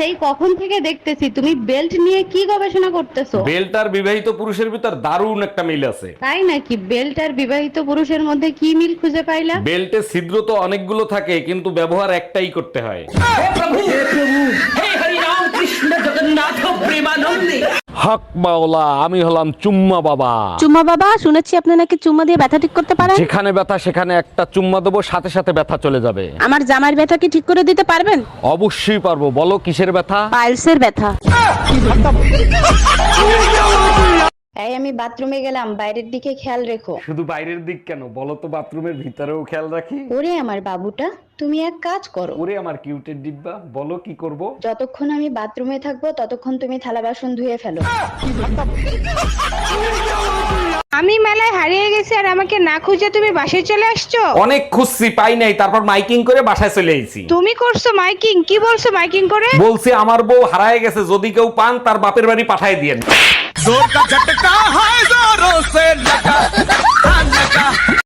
সেই কখন থেকে দেখতেছি তুমি বেল্ট নিয়ে কি গবেষণা করতেছো? বেল্ট আর বিবাহিত পুরুষের ভিতর দারুণ একটা মিল আছে। তাই নাকি? বেল্ট আর বিবাহিত পুরুষের মধ্যে কি মিল খুঁজে পাইলা? বেল্টে ছিদ্র তো অনেকগুলো থাকে কিন্তু ব্যবহার একটাই করতে হয়। হক মাওলা আমি হলাম চুম্মা বাবা। চুম্মা বাবা শুনেছি আপনি নাকি চুম্মা দিয়ে ব্যথা ঠিক করতে পারেন। যেখানে ব্যথা সেখানে একটা চুম্মা দেবো সাথে সাথে ব্যথা চলে যাবে। আমার জামার ব্যথা কি ঠিক করে দিতে পারবেন? অবশ্যই পারব। বলো কিসের ব্যথা? পাইলসের ব্যথা? এই আমি বাথরুমে গেলাম বাইরের দিকে খেয়াল রেখো। শুধু বাইরের দিক কেন? বলো তো বাথরুমের ভিতরেও খেয়াল রাখি। ওরে আমার বাবুটা তুমি এক কাজ করো। ওরে আমার কিউটের ডিব্বা বলো কি করব? যতক্ষণ আমি বাথরুমে থাকব ততক্ষণ তুমি থালা বাসন ধুয়ে ফেলো। আমি মেলায় হারিয়ে গেছি আর আমাকে না খুঁজে তুমি বাসায় চলে আসছো? অনেক খুঁজছি পাই নাই তারপর মাইকিং করে বাসায় চলে আইছি। তুমি করছ মাইকিং? কি বলছো মাইকিং করে? বলছি আমার বউ হারায় গেছে যদি কেউ পান তার বাপের বাড়ি পাঠায় দিয়েন। ज़ोर का झटका है जोरों से लग